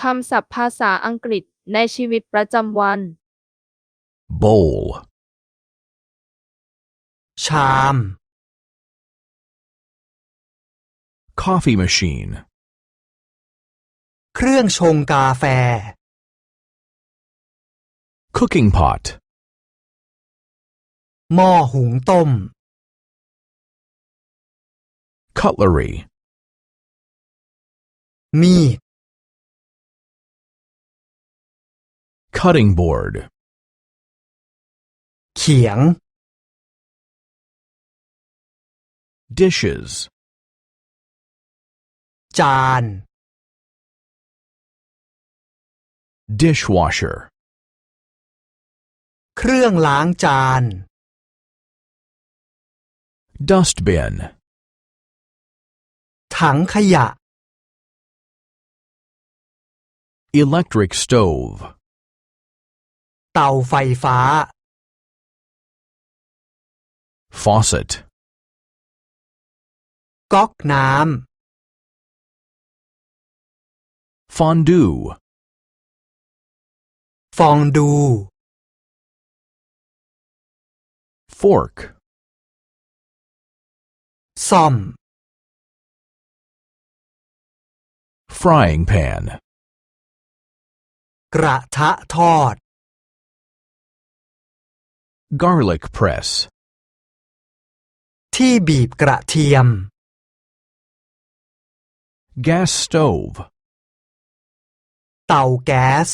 คำศัพท์ภาษาอังกฤษในชีวิตประจำวัน bowl, ชาม coffee machine, เครื่องชงกาแฟ cooking pot, หม้อหุงต้ม cutlery, มีด cutting board, เขียง dishes, จาน dishwasher, เครื่องล้างจาน dustbin, ถังขยะ electric stove, เตาไฟฟ้า faucet, ก๊อกน้ fondue, ำฟองดู fork, ซ่อม frying pan, กระทะทอด garlic press, ที่บีบกระเทียม gas stove, เตาแก๊ส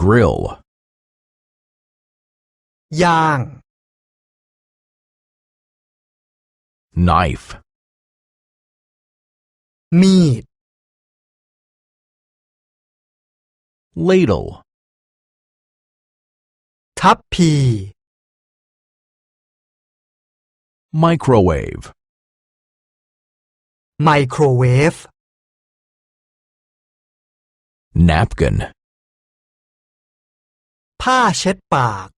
grill, ย่าง knife, มีด ladle, ทัพพี microwave, ไมโครเวฟ napkin, ผ้าเช็ดปาก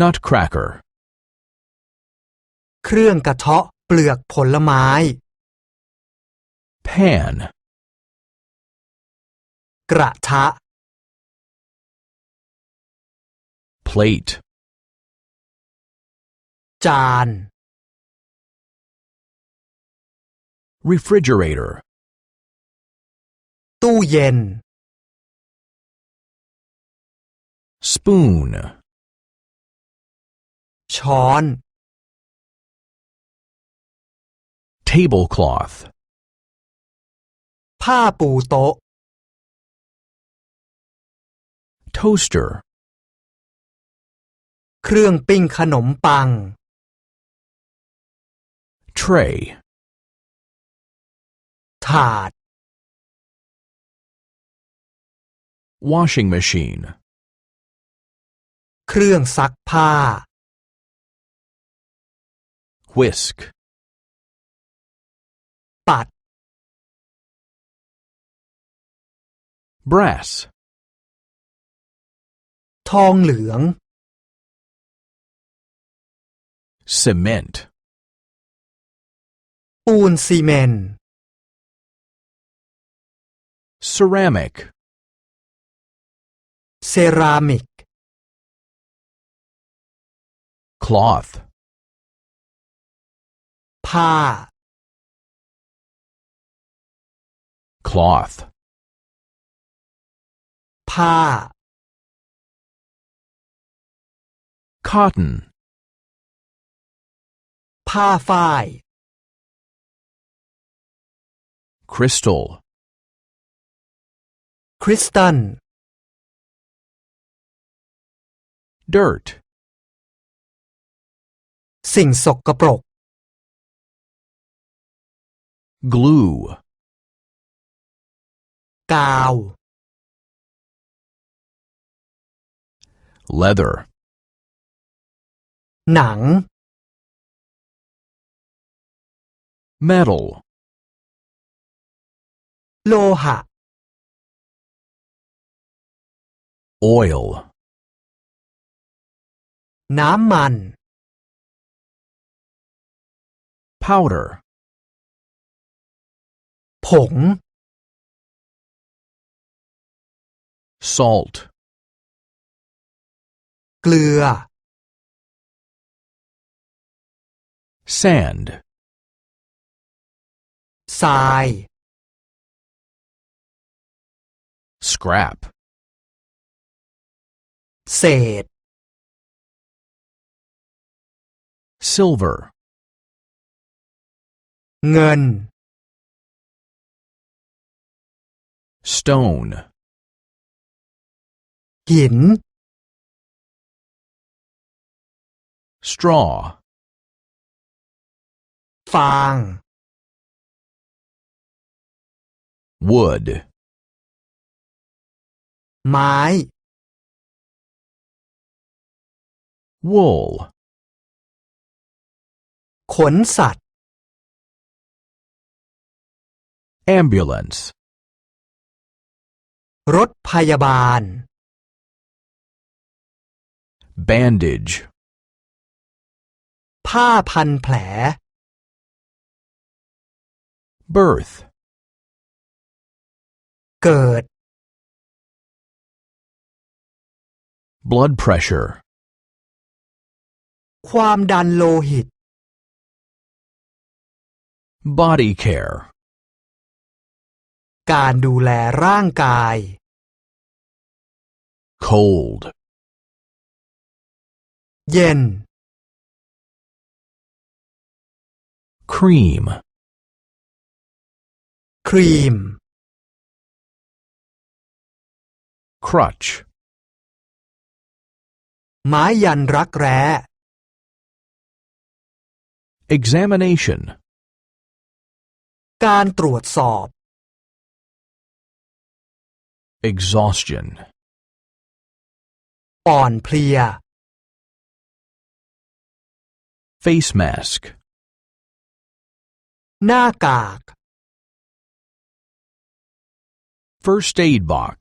nutcracker, เครื่องกระเทาะเปลือกผลไม้ pan, กระทะ plate, จาน refrigerator, ตู้เย็น spoon, ช้อน tablecloth, ผ้าปูโต๊ะ toaster, เครื่องปิ้งขนมปัง tray, ถาด washing machine, เครื่องซักผ้า whisk, ปัด brass, ทองเหลือง cement, ปูนซีเมนต์ ceramic, เซรามิก cloth, ผ้า cloth, ผ้า cotton, ผ้าฝ้าย crystal, คริสตัล dirt, สิ่งสกปรก glue, กาว leather, หนัง metal, โลหะ oil, น้ำมัน powder, ผง salt, เกลือ sand, ทราย scrap, เศษ silver, เงิน stone, หิน straw, ฟาง wood, ไม้ wool, ขนสัตว์ ambulance, รถพยาบาล bandage, ผ้าพันแผล birth, เกิด blood pressure, ความดันโลหิต body care, การดูแลร่างกาย cold, เย็น cream, ครีม crutch, ไม้ยันรักแร้ examination, การตรวจสอบ exhaustion, อ่อนเพลีย face mask, หน้ากาก first aid box,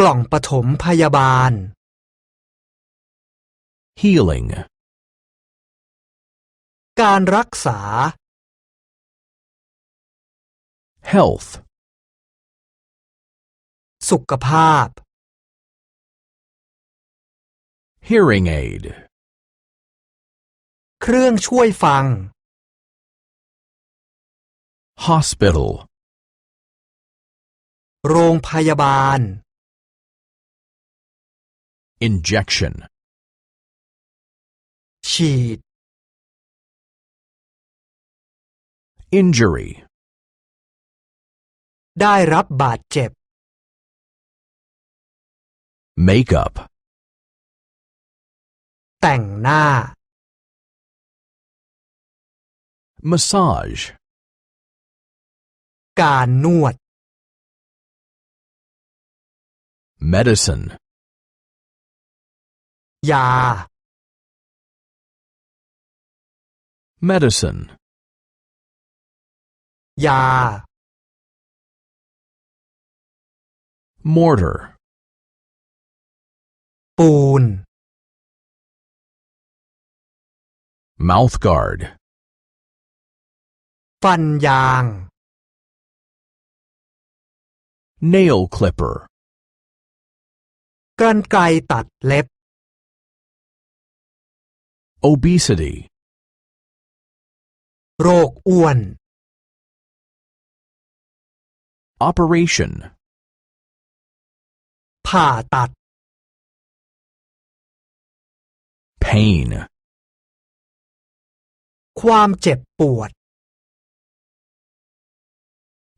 กล่องปฐมพยาบาล healing, การรักษา health, สุขภาพ hearing aid, เครื่องช่วยฟัง hospital, โรงพยาบาล injection, ฉีด injury, ได้รับบาดเจ็บ makeup, แต่งหน้า massage, การนวด medicine, ยา medicine, ยา mortar, ปูน mouthguard, ฟันยาง nail clipper, กรรไกรตัดเล็บ obesity, โรคอ้วน operation, ผ่าตัด pain, ความเจ็บปวด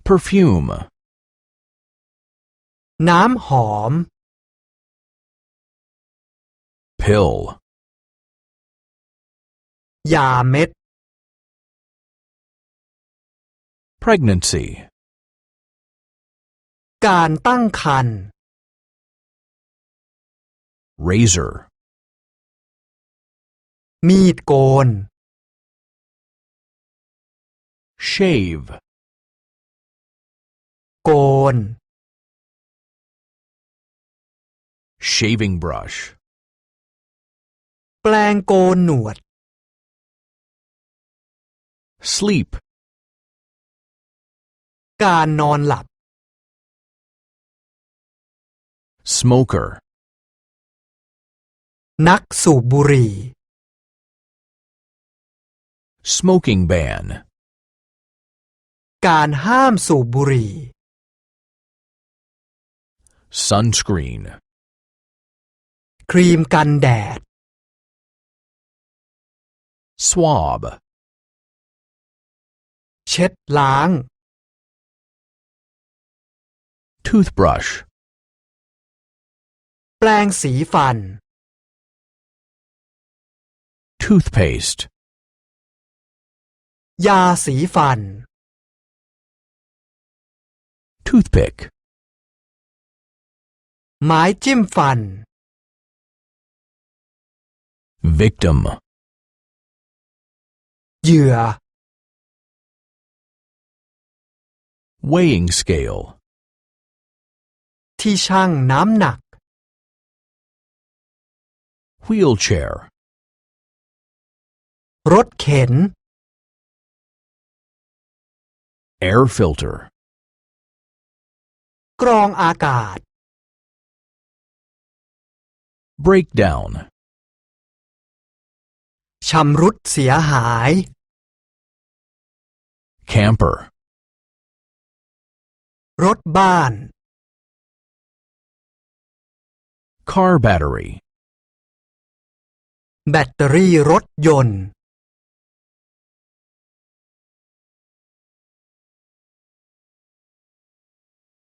perfume, น้ำหอม pill, ยาเม็ด pregnancy, การตั้งครรภ์ razor, มีดโกน shave, โกน shaving brush, แปลงโกนหนวด sleep, การนอนหลับ Smoker. นักสูบบุหรี่ Smoking ban. การห้ามสูบบุหรี่ Sunscreen. ครีมกันแดด Swab. เช็ดล้าง Toothbrush. แปรงสีฟัน Toothpaste. ยาสีฟัน Toothpick. ไม้จิ้มฟัน Victim. เหยื่อ Weighing scale. ที่ชั่งน้ำหนัก Wheelchair. รถเข็น Air filter. กรองอากาศ Breakdown. ชำรุดเสียหาย Camper. รถบ้าน Car battery. แบตเตอรี่รถยนต์